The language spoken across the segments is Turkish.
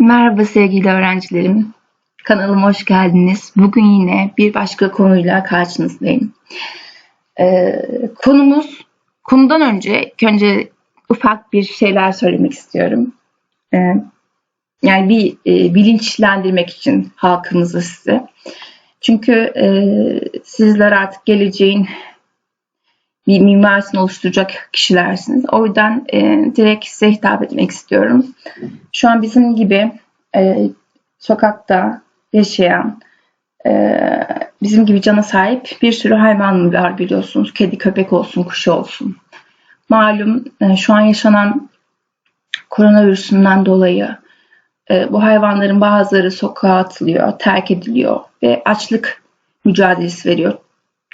Merhaba sevgili öğrencilerim. Kanalıma hoş geldiniz. Bugün yine bir başka konuyla karşınızdayım. Ee, konumuz, konudan önce, önce ufak bir şeyler söylemek istiyorum. Ee, yani bir e, bilinçlendirmek için halkımızı size. Çünkü e, sizler artık geleceğin bir mimarisini oluşturacak kişilersiniz. O yüzden e, direkt size hitap etmek istiyorum. Şu an bizim gibi e, sokakta yaşayan, e, bizim gibi cana sahip bir sürü hayvan var biliyorsunuz. Kedi, köpek olsun, kuş olsun. Malum e, şu an yaşanan koronavirüsünden dolayı e, bu hayvanların bazıları sokağa atılıyor, terk ediliyor ve açlık mücadelesi veriyor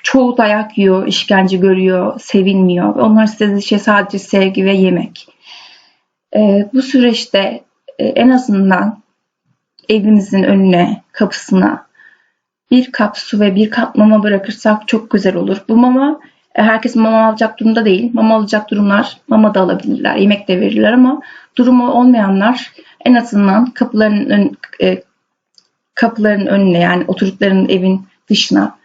çoğu dayak yiyor, işkence görüyor, sevinmiyor. Onlar istediği şey sadece sevgi ve yemek. Ee, bu süreçte e, en azından evimizin önüne, kapısına bir kap su ve bir kap mama bırakırsak çok güzel olur. Bu mama e, herkes mama alacak durumda değil. Mama alacak durumlar mama da alabilirler, yemek de verirler ama durumu olmayanlar en azından kapıların ön, e, kapıların önüne yani oturduklarının evin dışına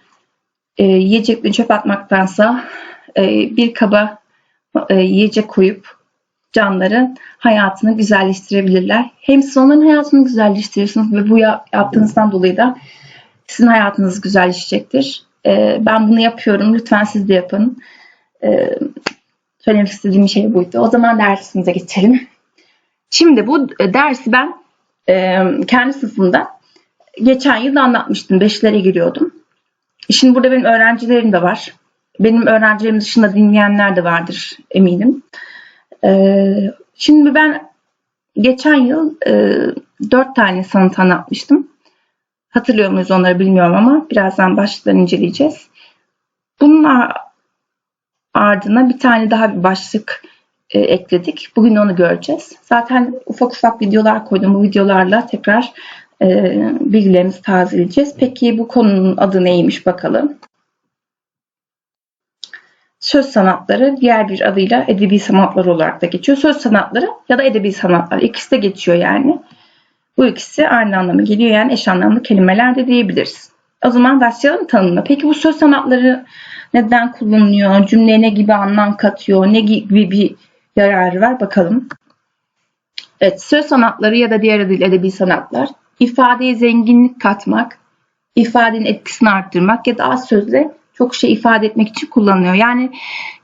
e, yiyecekleri çöp atmaktansa e, bir kaba e, yiyecek koyup canların hayatını güzelleştirebilirler. Hem siz onların hayatını güzelleştiriyorsunuz ve bu yaptığınızdan dolayı da sizin hayatınız güzelleşecektir. E, ben bunu yapıyorum. Lütfen siz de yapın. E, söylemek istediğim şey buydu. O zaman dersimize geçelim. Şimdi bu dersi ben e, kendi sınıfımda geçen yıl anlatmıştım. Beşlere giriyordum. Şimdi burada benim öğrencilerim de var. Benim öğrencilerim dışında dinleyenler de vardır eminim. Ee, şimdi ben geçen yıl e, dört tane sanat anlatmıştım. Hatırlıyor muyuz onları bilmiyorum ama birazdan başlıklarını inceleyeceğiz. Bunun ardına bir tane daha bir başlık e, ekledik. Bugün onu göreceğiz. Zaten ufak ufak videolar koydum. Bu videolarla tekrar bilgilerimizi tazeleyeceğiz. Peki bu konunun adı neymiş bakalım. Söz sanatları diğer bir adıyla edebi sanatlar olarak da geçiyor. Söz sanatları ya da edebi sanatlar ikisi de geçiyor yani. Bu ikisi aynı anlamı geliyor yani eş anlamlı kelimeler de diyebiliriz. O zaman başlayalım tanımına. Peki bu söz sanatları neden kullanılıyor? Cümleye ne gibi anlam katıyor? Ne gibi bir yararı var? Bakalım. Evet, söz sanatları ya da diğer adıyla edebi sanatlar ifadeye zenginlik katmak, ifadenin etkisini arttırmak ya da az sözle çok şey ifade etmek için kullanılıyor. Yani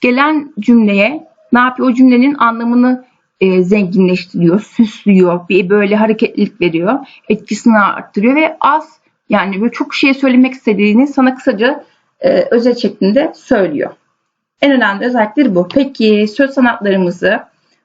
gelen cümleye ne yapıyor? O cümlenin anlamını e, zenginleştiriyor, süslüyor, bir böyle hareketlilik veriyor, etkisini arttırıyor ve az yani böyle çok şey söylemek istediğini sana kısaca e, özet şeklinde söylüyor. En önemli özellikleri bu. Peki söz sanatlarımızı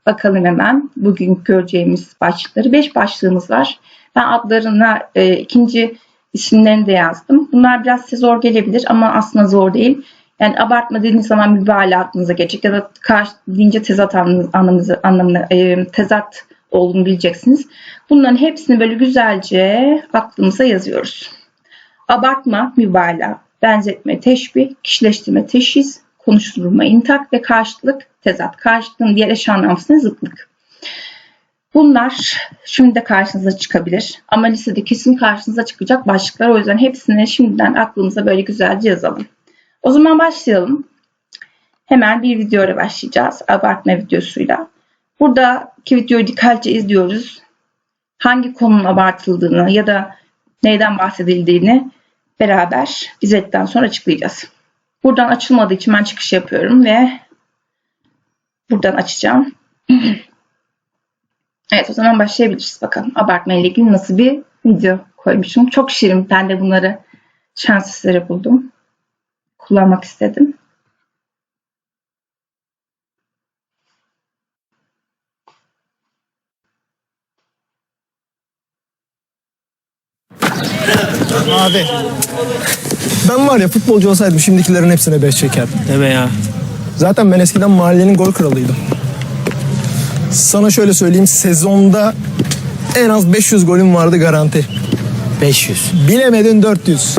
bakalım hemen bugün göreceğimiz başlıkları. Beş başlığımız var. Ben adlarına e, ikinci isimlerini de yazdım. Bunlar biraz size zor gelebilir ama aslında zor değil. Yani abartma dediğiniz zaman mübalağa aklınıza gelecek ya da karşı deyince tezat anlamınızı, anlamına e, tezat olduğunu bileceksiniz. Bunların hepsini böyle güzelce aklımıza yazıyoruz. Abartma, mübalağa, benzetme, teşbih, kişileştirme, teşhis, konuşturma, intak ve karşılık, tezat. Karşılığın diğer eş anlamsızlığı zıtlık. Bunlar şimdi de karşınıza çıkabilir. Ama lisede kesin karşınıza çıkacak başlıklar. O yüzden hepsini şimdiden aklımıza böyle güzelce yazalım. O zaman başlayalım. Hemen bir videoya başlayacağız. Abartma videosuyla. Buradaki videoyu dikkatlice izliyoruz. Hangi konunun abartıldığını ya da neyden bahsedildiğini beraber bizetten sonra açıklayacağız. Buradan açılmadığı için ben çıkış yapıyorum ve buradan açacağım. Evet o zaman başlayabiliriz bakalım. Abartma ile ilgili nasıl bir video koymuşum. Çok şirin. Ben de bunları şans eseri buldum. Kullanmak istedim. Abi. Ben var ya futbolcu olsaydım şimdikilerin hepsine beş çekerdim. Deme ya. Zaten ben eskiden mahallenin gol kralıydım. Sana şöyle söyleyeyim sezonda en az 500 golüm vardı garanti. 500. Bilemedin 400.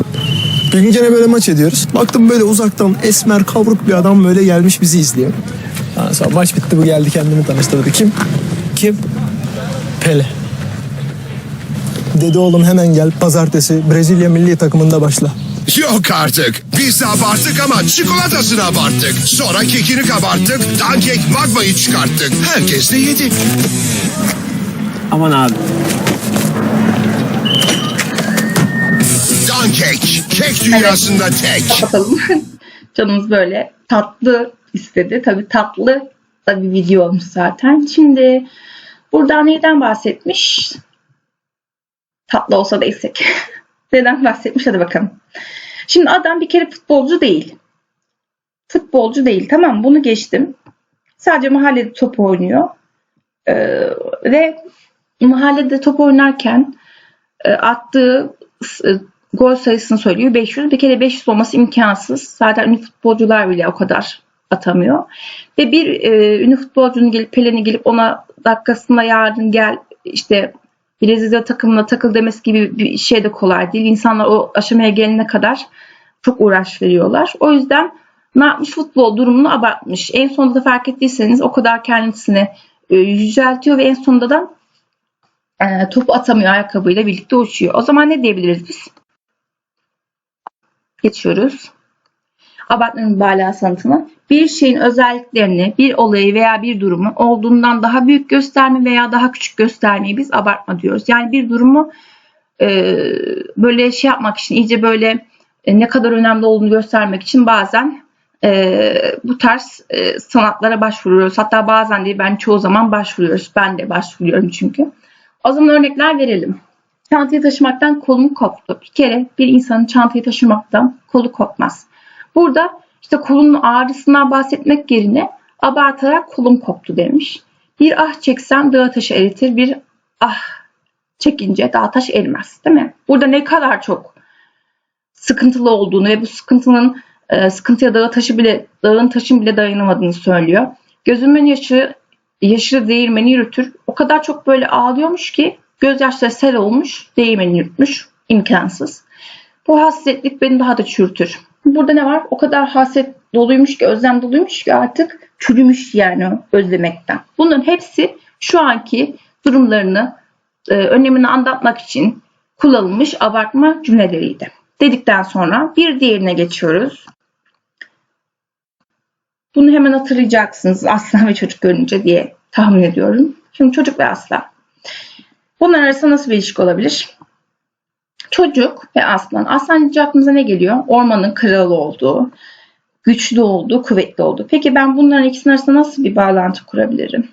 Bir gün gene böyle maç ediyoruz. Baktım böyle uzaktan esmer kavruk bir adam böyle gelmiş bizi izliyor. Ondan sonra maç bitti bu geldi kendini tanıştırdı. Kim? Kim? Pele. Dedi oğlum hemen gel pazartesi Brezilya milli takımında başla. Yok artık. Biz de abarttık ama çikolatasını abarttık. Sonra kekini kabarttık. Dankek magmayı çıkarttık. Herkes de yedi. Aman abi. Dankek. Kek dünyasında tek. Kapatalım. Canımız böyle tatlı istedi. Tabii tatlı da bir video olmuş zaten. Şimdi burada neyden bahsetmiş? Tatlı olsa da eksik. Neden bahsetmiş hadi bakalım. Şimdi adam bir kere futbolcu değil. Futbolcu değil tamam bunu geçtim. Sadece mahallede top oynuyor. Ee, ve mahallede top oynarken e, attığı e, gol sayısını söylüyor 500. Bir kere 500 olması imkansız. Zaten ünlü futbolcular bile o kadar atamıyor. Ve bir e, ünlü futbolcunun gelip Pelin'i gelip ona dakikasında yarın gel işte Brezilya takımına takıl demesi gibi bir şey de kolay değil. İnsanlar o aşamaya gelene kadar çok uğraş veriyorlar. O yüzden ne yapmış futbol durumunu abartmış. En sonunda da fark ettiyseniz o kadar kendisini e, yüceltiyor ve en sonunda da e, topu atamıyor ayakkabıyla birlikte uçuyor. O zaman ne diyebiliriz biz? Geçiyoruz. Abartmanın mübalağa sanatına. Bir şeyin özelliklerini, bir olayı veya bir durumu olduğundan daha büyük gösterme veya daha küçük göstermeyi biz abartma diyoruz. Yani bir durumu e, böyle şey yapmak için, iyice böyle e, ne kadar önemli olduğunu göstermek için bazen e, bu tarz e, sanatlara başvuruyoruz. Hatta bazen değil ben çoğu zaman başvuruyoruz. Ben de başvuruyorum çünkü. O zaman örnekler verelim. Çantayı taşımaktan kolum koptu. Bir kere bir insanın çantayı taşımaktan kolu kopmaz. Burada işte kolunun ağrısından bahsetmek yerine abartarak kolum koptu demiş. Bir ah çeksem dağı taşı eritir, bir ah çekince dağ taş erimez değil mi? Burada ne kadar çok sıkıntılı olduğunu ve bu sıkıntının e, sıkıntıya dağı taşı bile dağın taşın bile dayanamadığını söylüyor. Gözümün yaşı yaşı değirmeni yürütür. O kadar çok böyle ağlıyormuş ki gözyaşları sel olmuş, değirmeni yürütmüş. imkansız. Bu hasretlik beni daha da çürütür. Burada ne var? O kadar haset doluymuş ki, özlem doluymuş ki artık çürümüş yani özlemekten. Bunların hepsi şu anki durumlarını, e, önemini anlatmak için kullanılmış abartma cümleleriydi. Dedikten sonra bir diğerine geçiyoruz. Bunu hemen hatırlayacaksınız aslan ve çocuk görünce diye tahmin ediyorum. Şimdi çocuk ve aslan. Bunlar arasında nasıl bir ilişki olabilir? Çocuk ve aslan. Aslan aklımıza ne geliyor? Ormanın kralı olduğu, güçlü olduğu, kuvvetli olduğu. Peki ben bunların ikisinin arasında nasıl bir bağlantı kurabilirim?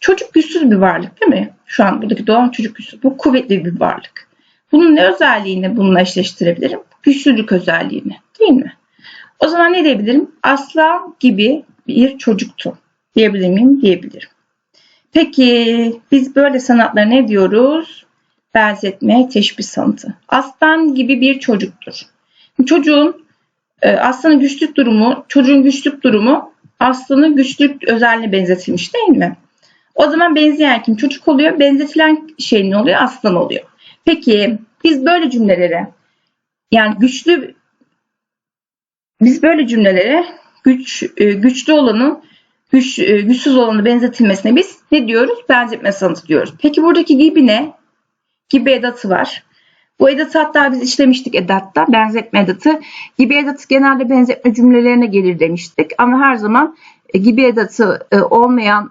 Çocuk güçsüz bir varlık değil mi? Şu an buradaki doğan çocuk güçsüz. Bu kuvvetli bir varlık. Bunun ne özelliğini bununla eşleştirebilirim? Güçlülük özelliğini değil mi? O zaman ne diyebilirim? Aslan gibi bir çocuktu. Diyebilir miyim? Diyebilirim. Peki biz böyle sanatlara ne diyoruz? Benzetme, teşbih sanatı. Aslan gibi bir çocuktur. Çocuğun e, aslanın güçlük durumu, çocuğun güçlük durumu aslanın güçlük özelliğine benzetilmiş değil mi? O zaman benzeyen kim? Çocuk oluyor. Benzetilen şey ne oluyor? Aslan oluyor. Peki biz böyle cümlelere yani güçlü biz böyle cümlelere güç e, güçlü olanın güç, e, güçsüz olanı benzetilmesine biz ne diyoruz? Benzetme sanatı diyoruz. Peki buradaki gibi ne? Gibi edatı var. Bu edatı hatta biz işlemiştik edatta. Benzetme edatı. Gibi edatı genelde benzetme cümlelerine gelir demiştik. Ama her zaman e, gibi edatı e, olmayan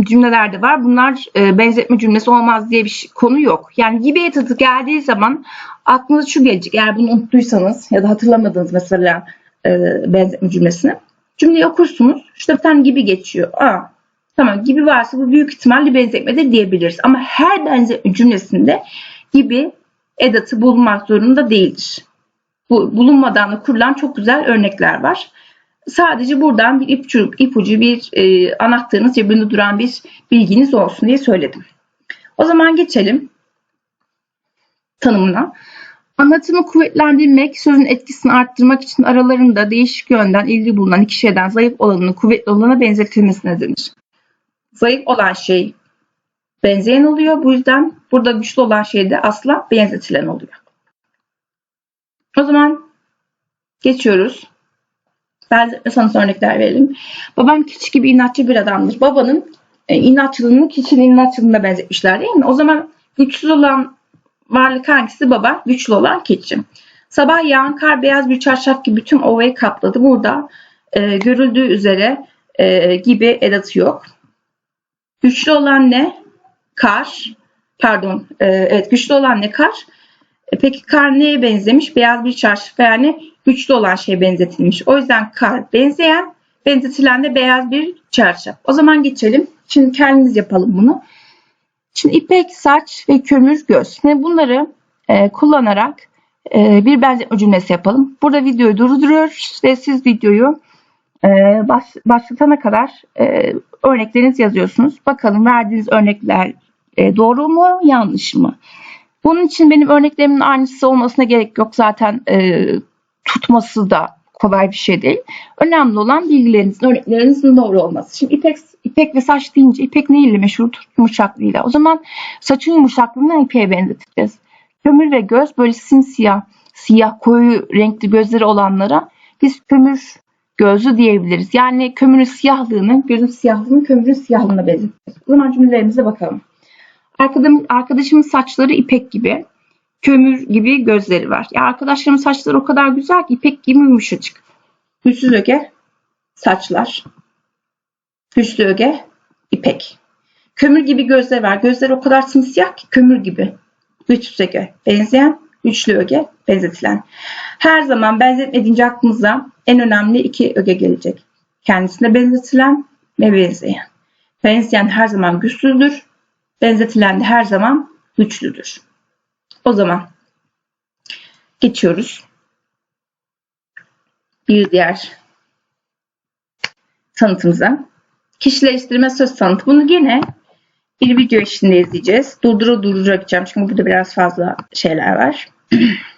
cümleler de var. Bunlar e, benzetme cümlesi olmaz diye bir konu yok. Yani gibi edatı geldiği zaman aklınıza şu gelecek. Eğer bunu unuttuysanız ya da hatırlamadınız mesela benzetme cümlesini. Cümleyi okursunuz. İşte bir tane gibi geçiyor. Aa, tamam gibi varsa bu büyük ihtimalle benzetmedir diyebiliriz. Ama her benzetme cümlesinde gibi edatı bulunmak zorunda değildir. Bu bulunmadan da kurulan çok güzel örnekler var. Sadece buradan bir ipucu, ipucu bir e, anahtarınız cebinde duran bir bilginiz olsun diye söyledim. O zaman geçelim tanımına. Anlatımı kuvvetlendirmek, sözün etkisini arttırmak için aralarında değişik yönden ilgi bulunan iki şeyden zayıf olanının kuvvetli olana benzetilmesine denir. Zayıf olan şey benzeyen oluyor. Bu yüzden burada güçlü olan şey de asla benzetilen oluyor. O zaman geçiyoruz. Benzetme sanatı örnekler verelim. Babam keçi gibi inatçı bir adamdır. Babanın e, inatçılığını keçinin inatçılığına benzetmişler değil mi? O zaman güçsüz olan varlık hangisi? Baba. Güçlü olan keçi. Sabah yağan kar beyaz bir çarşaf gibi bütün ovayı kapladı. Burada e, görüldüğü üzere e, gibi edatı yok. Güçlü olan ne? Kar. Pardon. e, evet güçlü olan ne? Kar. E, peki kar neye benzemiş? Beyaz bir çarşaf yani güçlü olan şeye benzetilmiş. O yüzden kar benzeyen, benzetilen de beyaz bir çarşaf. O zaman geçelim. Şimdi kendimiz yapalım bunu. Şimdi ipek, saç ve kömür göz. Şimdi bunları e, kullanarak e, bir benzetme cümlesi yapalım. Burada videoyu durduruyoruz ve siz videoyu e, baş, başlatana kadar e, örneklerinizi yazıyorsunuz. Bakalım verdiğiniz örnekler e, doğru mu yanlış mı? Bunun için benim örneklerimin aynısı olmasına gerek yok. Zaten e, tutması da kolay bir şey değil. Önemli olan bilgilerinizin, örneklerinizin doğru olması. Şimdi ipek, ipek ve saç deyince ipek neyle meşhurdur? Yumuşaklığıyla. O zaman saçın yumuşaklığından ipeğe benzeteceğiz. Kömür ve göz böyle simsiyah, siyah koyu renkli gözleri olanlara biz kömür gözlü diyebiliriz. Yani kömürün siyahlığını, gözün siyahlığını kömürün siyahlığına benzeteceğiz. O zaman cümlelerimize bakalım. Arkadaşım, arkadaşımın saçları ipek gibi, kömür gibi gözleri var. Ya arkadaşlarımın saçları o kadar güzel ki ipek gibi yumuşacık. Güçsüz öge, saçlar. Güçlü öge, ipek. Kömür gibi gözleri var. Gözleri o kadar simsiyah ki kömür gibi. Güçsüz öge, benzeyen, güçlü öge, benzetilen. Her zaman benzetme edince aklımıza en önemli iki öge gelecek. Kendisine benzetilen ve benzeyen. Benzeyen her zaman güçsüzdür. Benzetilen de her zaman güçlüdür. O zaman geçiyoruz. Bir diğer tanıtımıza. Kişileştirme söz tanıtı. Bunu yine bir video eşliğinde izleyeceğiz. Durdura durdura gideceğim çünkü burada biraz fazla şeyler var.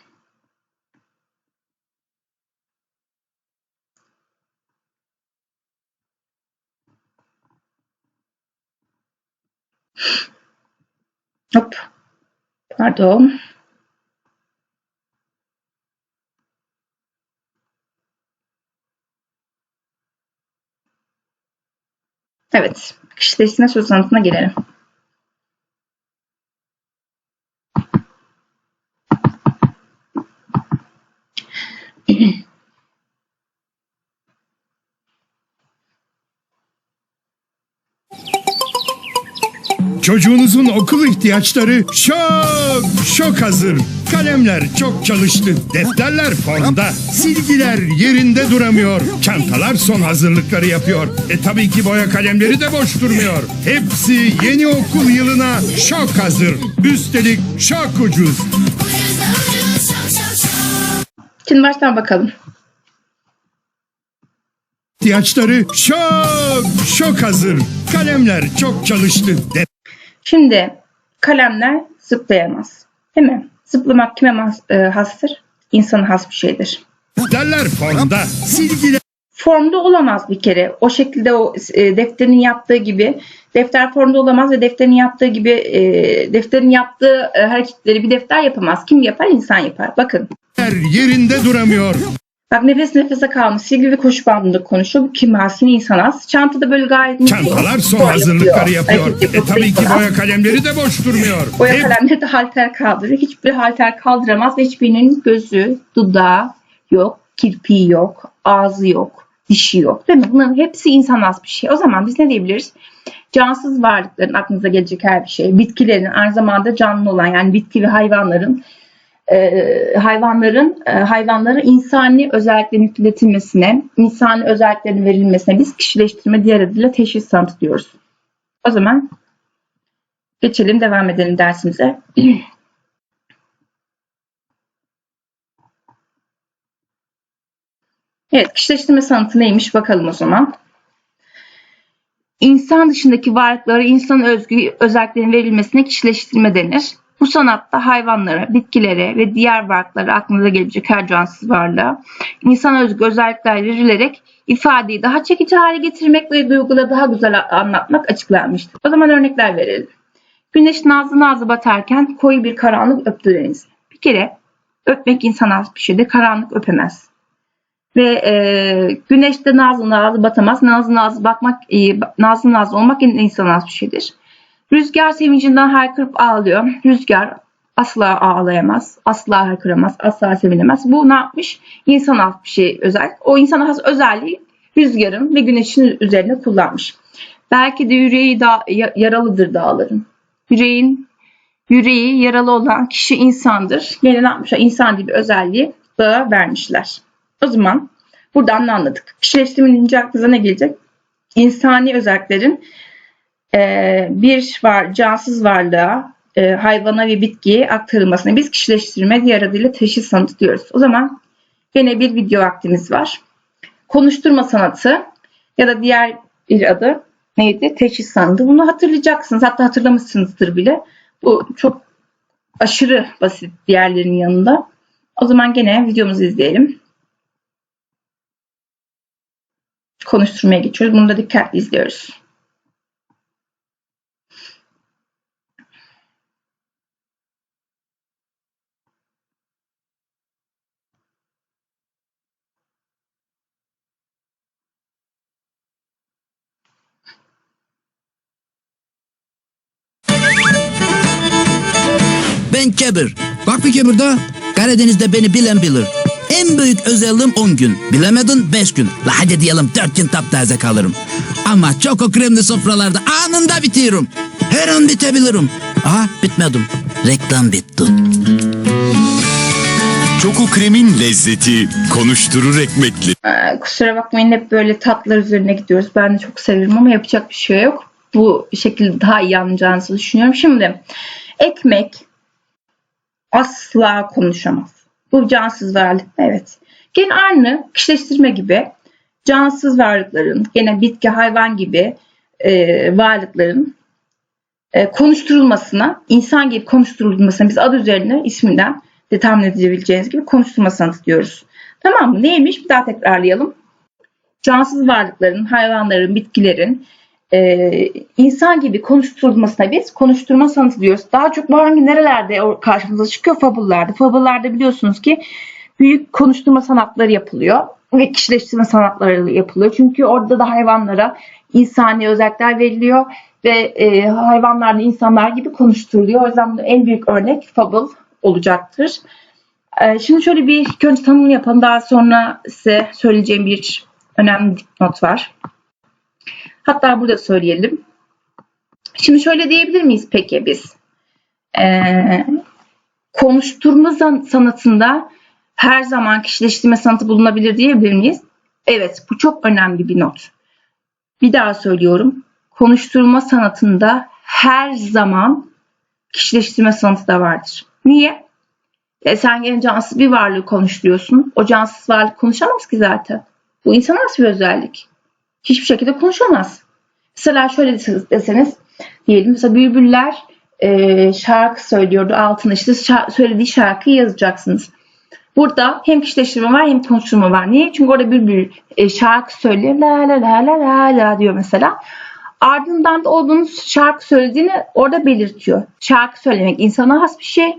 Hop. Pardon. Evet. Kişileştirme söz tanıtına gelelim. Çocuğunuzun okul ihtiyaçları şok şok hazır. Kalemler çok çalıştı, defterler formda, silgiler yerinde duramıyor, çantalar son hazırlıkları yapıyor. E tabii ki boya kalemleri de boş durmuyor. Hepsi yeni okul yılına şok hazır. Üstelik şok ucuz. Şimdi baştan bakalım. İhtiyaçları şok şok hazır. Kalemler çok çalıştı, Şimdi kalemler zıplayamaz. Değil mi? Zıplamak kime mas- e, hastır? İnsana has bir şeydir. defterler formda, silgiler Formda olamaz bir kere. O şekilde o e, defterin yaptığı gibi defter formda olamaz ve defterin yaptığı gibi e, defterin yaptığı e, hareketleri bir defter yapamaz. Kim yapar? İnsan yapar. Bakın. yerinde duramıyor. Bak nefes nefese kalmış. Silgi ve koşu bandında konuşuyor. Bu kim has? Yine insan has. Çantada böyle gayet mutlu. Çantalar son Boya hazırlıkları yapıyor. E yapıyor, tabii ki boya kalemleri de boş durmuyor. Boya Hep kalemleri de halter kaldırır. Hiçbir halter kaldıramaz ve hiçbirinin gözü, dudağı yok, kirpiği yok, ağzı yok, dişi yok. Değil mi? Bunların hepsi insan az bir şey. O zaman biz ne diyebiliriz? Cansız varlıkların aklınıza gelecek her bir şey. Bitkilerin aynı zamanda canlı olan yani bitki ve hayvanların e, hayvanların e, hayvanlara insani özelliklerin yükletilmesine, insani özelliklerin verilmesine biz kişileştirme diğer adıyla teşhis sanatı diyoruz. O zaman geçelim devam edelim dersimize. Evet, kişileştirme sanatı neymiş bakalım o zaman. İnsan dışındaki varlıklara insan özgü özelliklerin verilmesine kişileştirme denir. Bu sanatta hayvanlara, bitkilere ve diğer varlıklara aklınıza gelebilecek her cansız varlığa insan özgü özellikler verilerek ifadeyi daha çekici hale getirmek ve duyguları daha güzel anlatmak açıklanmıştır. O zaman örnekler verelim. Güneş nazlı nazlı batarken koyu bir karanlık öptü denizi. Bir kere öpmek insan az bir şeydir. Karanlık öpemez. Ve e, güneşte nazlı nazlı batamaz. Nazlı nazlı bakmak, e, nazlı nazlı olmak insan az bir şeydir. Rüzgar sevincinden haykırıp ağlıyor. Rüzgar Asla ağlayamaz, asla haykıramaz, asla sevinemez. Bu ne yapmış? İnsan has bir şey özel. O insan has özelliği rüzgarın ve güneşin üzerine kullanmış. Belki de yüreği da ya- yaralıdır dağların. Yüreğin yüreği yaralı olan kişi insandır. Yine ne yapmışlar? İnsan gibi özelliği dağa vermişler. O zaman buradan ne anladık? Kişileştirme deyince aklınıza ne gelecek? İnsani özelliklerin eee, bir var cansız varlığa, eee, hayvana ve bitkiye aktarılmasına biz kişileştirme diğer adıyla teşhis sanatı diyoruz. O zaman gene bir video vaktimiz var. Konuşturma sanatı ya da diğer bir adı neydi? Teşhis sanatı. Bunu hatırlayacaksınız. Hatta hatırlamışsınızdır bile. Bu çok aşırı basit diğerlerinin yanında. O zaman gene videomuzu izleyelim. Konuşturmaya geçiyoruz. Bunu da dikkatli izliyoruz. Ben Kebir. Bak bir Kebir daha. Karadeniz'de beni bilen bilir. En büyük özelliğim 10 gün. Bilemedin 5 gün. La hadi diyelim 4 gün taptaze kalırım. Ama çok o kremli sofralarda anında bitiririm. Her an bitebilirim. Aha bitmedim. Reklam bitti. Çoko kremin lezzeti konuşturur ekmekli. Ee, kusura bakmayın hep böyle tatlar üzerine gidiyoruz. Ben de çok severim ama yapacak bir şey yok. Bu şekilde daha iyi anlayacağınızı düşünüyorum. Şimdi ekmek asla konuşamaz. Bu cansız varlık. Evet. Gene aynı kişileştirme gibi cansız varlıkların gene bitki hayvan gibi e, varlıkların e, konuşturulmasına, insan gibi konuşturulmasına biz adı üzerine isminden de tahmin edebileceğiniz gibi konuşturma sanatı diyoruz. Tamam mı? Neymiş? Bir daha tekrarlayalım. Cansız varlıkların, hayvanların, bitkilerin e, insan gibi konuşturulmasına biz konuşturma sanatı diyoruz. Daha çok bu hangi nerelerde karşımıza çıkıyor? Fabullarda. Fabullarda biliyorsunuz ki büyük konuşturma sanatları yapılıyor ve kişileştirme sanatları yapılıyor. Çünkü orada da hayvanlara insani özellikler veriliyor ve e, hayvanlar da insanlar gibi konuşturuluyor. O yüzden en büyük örnek fabul olacaktır. Ee, Şimdi şöyle bir ilk önce tanım yapalım. Daha sonra size söyleyeceğim bir önemli not var. Hatta burada söyleyelim. Şimdi şöyle diyebilir miyiz peki biz? Ee, konuşturma san- sanatında her zaman kişileştirme sanatı bulunabilir diyebilir miyiz? Evet, bu çok önemli bir not. Bir daha söylüyorum. Konuşturma sanatında her zaman kişileştirme sanatı da vardır. Niye? E sen gene cansız bir varlığı konuşturuyorsun. O cansız varlık konuşamaz ki zaten. Bu insan nasıl bir özellik? Hiçbir şekilde konuşamaz. Mesela şöyle deseniz diyelim mesela bülbüller e, şarkı söylüyordu altına işte şa- söylediği şarkıyı yazacaksınız. Burada hem kişileştirme var hem konuşturma var. Niye? Çünkü orada bülbül e, şarkı söylüyor. La la la la la la diyor mesela. Ardından da onun şarkı söylediğini orada belirtiyor. Şarkı söylemek insana has bir şey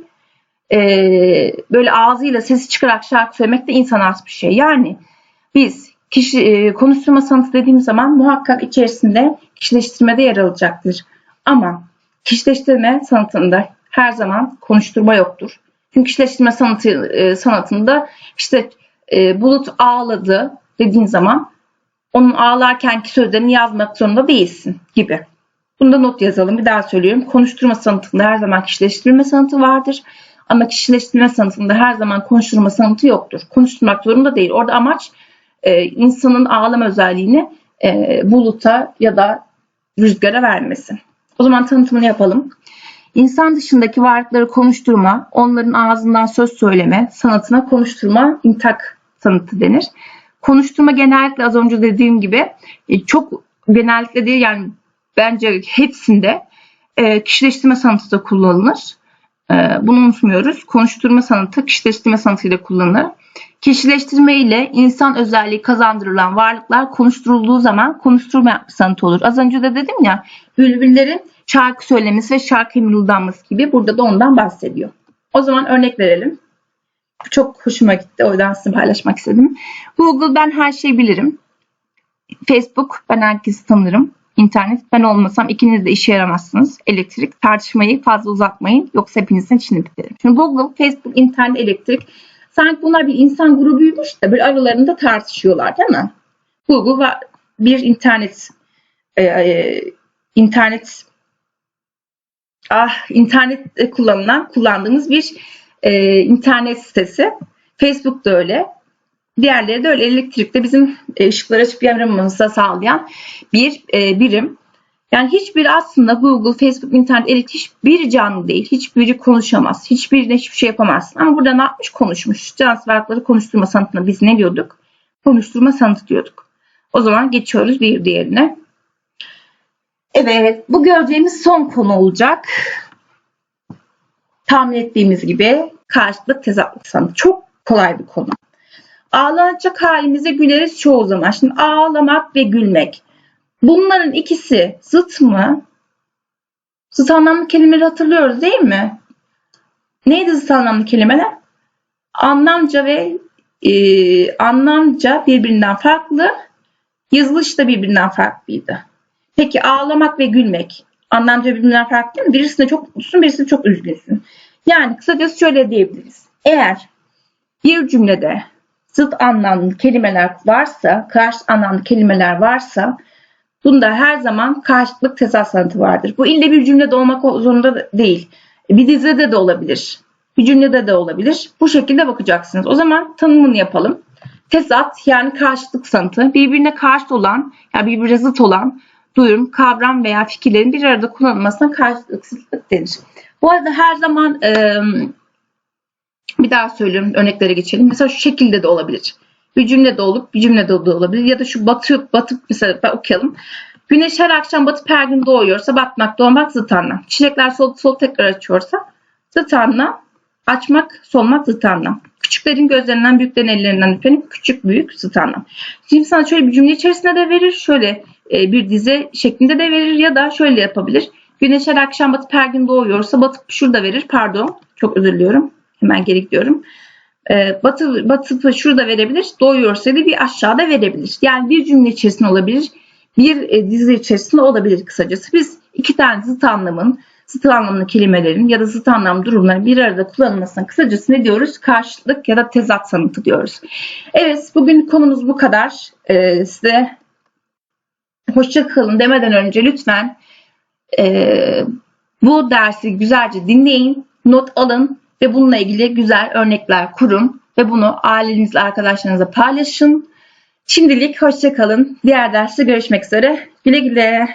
e, böyle ağzıyla sesi çıkarak şarkı söylemek de insana has bir şey. Yani biz kişi e, konuşturma sanatı dediğim zaman muhakkak içerisinde kişileştirmede yer alacaktır. Ama kişileştirme sanatında her zaman konuşturma yoktur. Çünkü kişileştirme sanatı e, sanatında işte e, bulut ağladı dediğin zaman onun ağlarkenki sözlerini yazmak zorunda değilsin gibi. Bunu da not yazalım. Bir daha söylüyorum. Konuşturma sanatında her zaman kişileştirme sanatı vardır. Ama kişileştirme sanatında her zaman konuşturma sanatı yoktur. Konuşturmak zorunda değil. Orada amaç e, insanın ağlama özelliğini e, buluta ya da rüzgara vermesi. O zaman tanıtımını yapalım. İnsan dışındaki varlıkları konuşturma, onların ağzından söz söyleme sanatına konuşturma, intak sanatı denir. Konuşturma genellikle az önce dediğim gibi e, çok genellikle değil yani bence hepsinde e, kişileştirme sanatı da kullanılır. E, bunu unutmuyoruz. Konuşturma sanatı kişileştirme sanatıyla kullanılır. Kişileştirme ile insan özelliği kazandırılan varlıklar konuşturulduğu zaman konuşturma sanatı olur. Az önce de dedim ya bülbüllerin şarkı söylemesi ve şarkı mırıldanması gibi burada da ondan bahsediyor. O zaman örnek verelim. Çok hoşuma gitti. O yüzden sizinle paylaşmak istedim. Google ben her şeyi bilirim. Facebook ben herkesi tanırım. İnternet. Ben olmasam ikiniz de işe yaramazsınız. Elektrik tartışmayı fazla uzatmayın. Yoksa hepinizin içini biterim. Şimdi Google, Facebook, internet, elektrik sanki bunlar bir insan grubuymuş da böyle aralarında tartışıyorlar değil mi? Google ve bir internet e, e, internet ah internet kullanılan kullandığımız bir e, internet sitesi. Facebook da öyle. Diğerleri de öyle elektrikte bizim e, ışıkları açıp yanmamızı sağlayan bir e, birim. Yani hiçbir aslında Google, Facebook, internet, elektrik hiçbiri canlı değil. Hiçbiri konuşamaz. Hiçbirine hiçbir şey yapamazsın. Ama burada ne yapmış? Konuşmuş. Cansız varlıkları konuşturma sanatına biz ne diyorduk? Konuşturma sanatı diyorduk. O zaman geçiyoruz bir diğerine. Evet, bu göreceğimiz son konu olacak. Tahmin ettiğimiz gibi karşılık tezatlık sanatı. Çok kolay bir konu. Ağlanacak halimize güleriz çoğu zaman. Şimdi ağlamak ve gülmek. Bunların ikisi zıt mı? Zıt anlamlı kelimeleri hatırlıyoruz değil mi? Neydi zıt anlamlı kelimeler? Anlamca ve e, anlamca birbirinden farklı, yazılış da birbirinden farklıydı. Peki ağlamak ve gülmek anlamca birbirinden farklı değil mi? Birisinde çok mutlusun, birisinde çok üzgünsün. Yani kısacası şöyle diyebiliriz. Eğer bir cümlede zıt anlamlı kelimeler varsa, karşı anlamlı kelimeler varsa bunda her zaman karşılık tezat sanatı vardır. Bu ille bir cümlede olmak zorunda da değil. Bir dizide de olabilir. Bir cümlede de olabilir. Bu şekilde bakacaksınız. O zaman tanımını yapalım. Tezat yani karşılık sanatı birbirine karşıt olan yani birbirine zıt olan durum, kavram veya fikirlerin bir arada kullanılmasına karşılıksızlık denir. Bu arada her zaman e, bir daha söylüyorum örneklere geçelim. Mesela şu şekilde de olabilir. Bir cümlede olup bir cümlede de olabilir. Ya da şu batıyor, batıp mesela okuyalım. Güneş her akşam batıp her gün doğuyorsa batmak, doğmak zıt. Çiçekler sol sol tekrar açıyorsa zıt. Açmak, solmak zıt. Küçüklerin gözlerinden, büyüklerin ellerinden öpenim. Küçük, büyük zıt anlam. Şimdi sana şöyle bir cümle içerisinde de verir. Şöyle e, bir dize şeklinde de verir ya da şöyle yapabilir. Güneş her akşam batıp her gün doğuyorsa batıp şurada verir. Pardon. Çok özür diliyorum. Hemen geri gidiyorum. Ee, batı, batıp şurada verebilir. Doğuyorsa da bir aşağıda verebilir. Yani bir cümle içerisinde olabilir. Bir e, dizi içerisinde olabilir kısacası. Biz iki tane zıt anlamın, zıt anlamlı kelimelerin ya da zıt anlam durumların bir arada kullanılmasına kısacası ne diyoruz? Karşılık ya da tezat sanatı diyoruz. Evet bugün konumuz bu kadar. Ee, size hoşça kalın demeden önce lütfen e, bu dersi güzelce dinleyin, not alın ve bununla ilgili güzel örnekler kurun ve bunu ailenizle, arkadaşlarınızla paylaşın. Şimdilik hoşça kalın. Diğer derste görüşmek üzere. Güle güle.